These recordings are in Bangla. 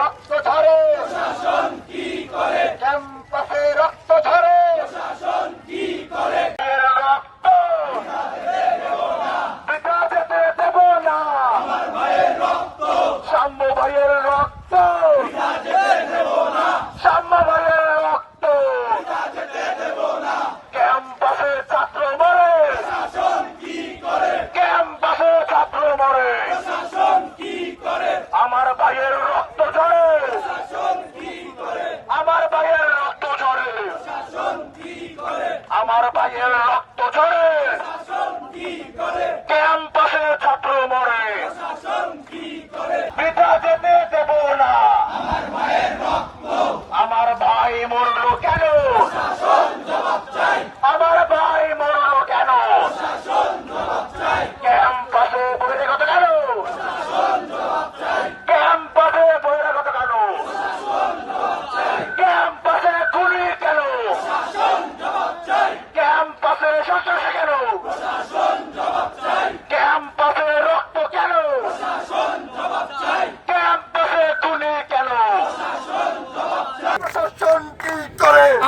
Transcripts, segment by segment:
রক্ত ধরে প্রশাসন কি করে? কেমন আমার ভাইয়ের রক্ত ঝরে। ক্যাম্পাসে ছাত্র মরে। পিতা যেতে দেব না। আমার ভাই মরল কেন?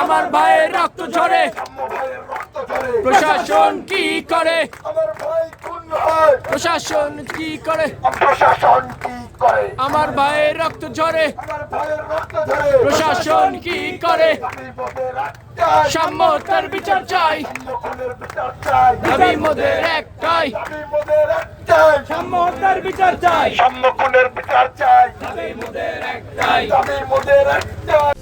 আমার ভাইয়ের রক্ত ঝরে। প্রশাসন কি করে? প্রশাসন কি করে? প্রশাসন কি করে আমার ভাইয়ের রক্ত ঝরে। প্রশাসন কি করে? সাম্যতার বিচার চাই। দাবি মোদের একটাই। সাম্যতার বিচার চাই। সাম্য বিচার চাই। দাবি মোদের একটাই। আমি মোদের একটাই।